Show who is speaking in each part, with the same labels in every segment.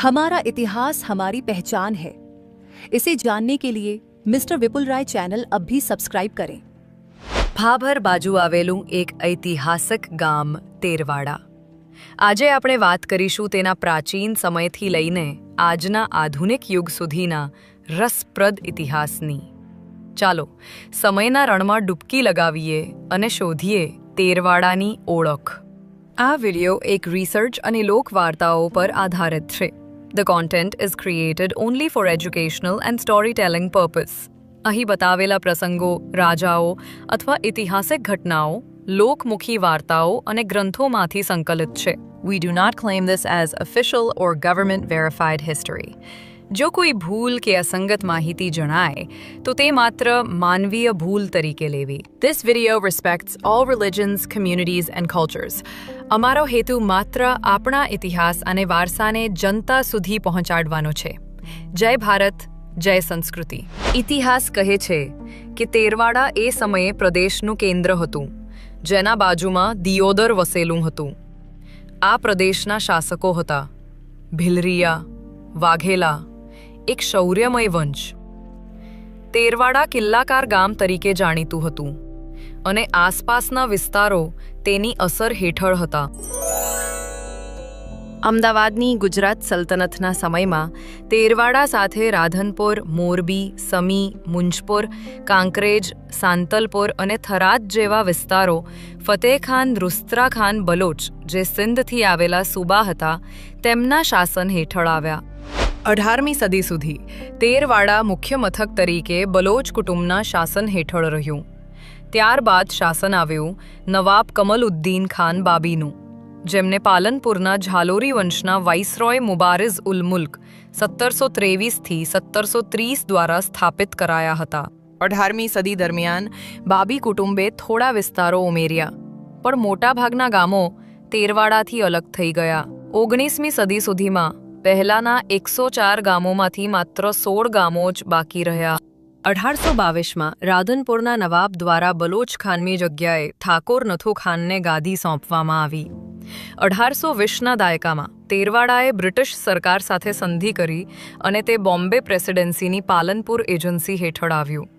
Speaker 1: हमारा इतिहास हमारी पहचान है इसे जानने के लिए मिस्टर विपुल राय चैनल अब भी सब्सक्राइब करें
Speaker 2: ભાભર બાજુ આવેલું એક ઐતિહાસિક ગામ તેરવાડા આજે આપણે વાત કરીશું તેના પ્રાચીન સમયથી લઈને આજના આધુનિક યુગ સુધીના રસપ્રદ ઇતિહાસની ચાલો સમયના રણમાં ડૂબકી લગાવીએ અને શોધીએ તેરવાડાની ઓળખ આ વિડિયો એક રિસર્ચ અને લોકવાર્તાઓ પર આધારિત છે the content is created only for educational and story telling purpose અહીં બતાવેલા પ્રસંગો રાજાઓ અથવા ઐતિહાસિક ઘટનાઓ લોકમુખી વાર્તાઓ અને ગ્રંથોમાંથી સંકલિત છે we do not claim this as official or government verified history જો કોઈ ભૂલ કે અસંગત માહિતી જણાય, તો તે માત્ર માનવીય ભૂલ તરીકે લેવી. This video respects all religions communities and cultures અમારો હેતુ માત્ર આપણા ઇતિહાસ અને વારસાને જનતા સુધી પહોંચાડવાનો છે. જય ભારત, જય સંસ્કૃતિ. ઇતિહાસ કહે છે કે તેરવાડા એ સમયે પ્રદેશનું કેન્દ્ર હતું, જેના બાજુમાં દિયોદર વસેલું હતું. આ પ્રદેશના શાસકો હતા. ભિલરિયા, વાઘેલા એક શૌર્યમય વંશ. તેરવાડા કિલ્લાકાર ગામ તરીકે જાણીતું હતું અને આસપાસના વિસ્તારો તેની અસર હેઠળ હતા. અમદાવાદની ગુજરાત સલ્તનતના સમયમાં તેરવાડા સાથે રાધનપુર, મોરબી, સમી, મુંજપુર, કાંકરેજ, સાંતલપુર અને થરાદ જેવા વિસ્તારો ફતેહખાન રુસ્ત્રાખાન બલોચ, જે સિંધથી આવેલા સૂબા હતા, તેમના શાસન હેઠળ આવ્યા. અઢારમી સદી સુધી તેરવાડા મુખ્ય મથક તરીકે બલોચ કુટુંબના શાસન હેઠળ રહ્યું. ત્યારબાદ શાસન આવ્યું નવાબ કમલઉદ્દીન ખાન બાબીનું, જેમને પાલનપુરના ઝાલોરી વંશના વાઇસરોય મુબારિઝ ઉલ મુલ્ક સત્તરસો ત્રેવીસથી સત્તરસો ત્રીસ દ્વારા સ્થાપિત કરાયા હતા. અઢારમી સદી દરમિયાન બાબી કુટુંબે થોડા વિસ્તારો ઉમેર્યા, પણ મોટાભાગના ગામો તેરવાડાથી અલગ થઈ ગયા. ઓગણીસમી સદી સુધીમાં પહેલાના એકસો ચાર ગામોમાંથી માત્ર સોળ ગામો જ બાકી રહ્યા. અઢારસો બાવીસમાં રાધનપુરના નવાબ દ્વારા બલોચ ખાનની જગ્યાએ ઠાકોર નથુ ખાનને ગાદી સોંપવામાં આવી. અઢારસો વીસના દાયકામાં તેરવાડાએ બ્રિટિશ સરકાર સાથે સંધિ કરી અને તે બોમ્બે પ્રેસિડેન્સીની પાલનપુર એજન્સી હેઠળ આવ્યું.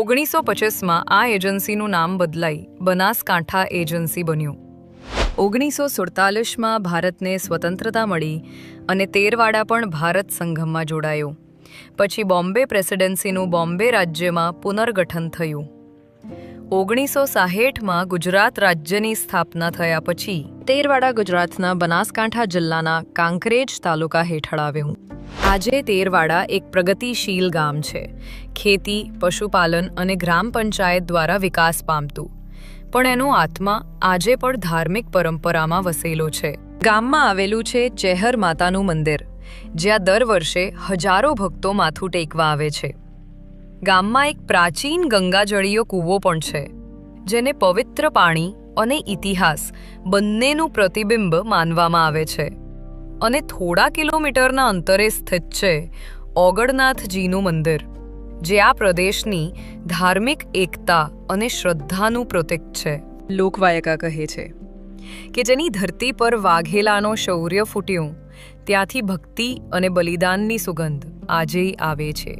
Speaker 2: ઓગણીસો પચીસમાં આ એજન્સીનું નામ બદલાઈ બનાસકાંઠા એજન્સી બન્યું. ઓગણીસો સુડતાલીસમાં ભારતને સ્વતંત્રતા મળી અને તેરવાડા પણ ભારત સંઘમાં જોડાયો. પછી બોમ્બે પ્રેસિડેન્સીનું બોમ્બે રાજ્યમાં પુનર્ગઠન થયું. ઓગણીસો સાહીઠમાં ગુજરાત રાજ્યની સ્થાપના થયા પછી તેરવાડા ગુજરાતના બનાસકાંઠા જિલ્લાના કાંકરેજ તાલુકા હેઠળ આવ્યું. આજે તેરવાડા એક પ્રગતિશીલ ગામ છે. ખેતી, પશુપાલન અને ગ્રામ પંચાયત દ્વારા વિકાસ પામતું. પણ એનો આત્મા આજે પણ ધાર્મિક પરંપરામાં વસેલો છે. ગામમાં આવેલું છે ચેહર માતાનું મંદિર, જ્યાં દર વર્ષે હજારો ભક્તો માથું ટેકવા આવે છે. ગામમાં એક પ્રાચીન ગંગાજળીયો કૂવો પણ છે, જેને પવિત્ર પાણી અને ઇતિહાસ બંનેનું પ્રતિબિંબ માનવામાં આવે છે. અને થોડા કિલોમીટરના અંતરે સ્થિત છે ઓગળનાથજીનું મંદિર. જે આ પ્રદેશની ધાર્મિક એકતા અને શ્રદ્ધાનું પ્રતીક છે. લોકવાયકા કહે છે કે જેની ધરતી પર વાઘેલાનો શૌર્ય ફૂટ્યું, ત્યાંથી ભક્તિ અને બલિદાનની સુગંધ આજે આવે છે.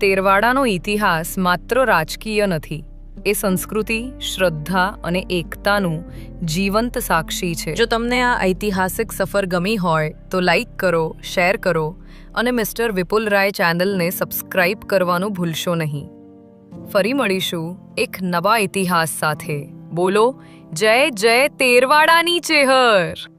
Speaker 2: તેરવાડાનો ઇતિહાસ માત્ર રાજકીય નથી એ સંસ્કૃતિ, શ્રદ્ધા અને એકતાનું જીવંત સાક્ષી છે. જો તમને આ ઐતિહાસિક સફર ગમી હોય, તો લાઈક કરો શેર કરો અને મિસ્ટર વિપુલ રાય ચેનલને સબસ્ક્રાઇબ કરવાનું ભૂલશો નહીં. ફરી મળીશું એક નવા ઇતિહાસ સાથે. બોલો, જય જય તેરવાડાની ચેહર!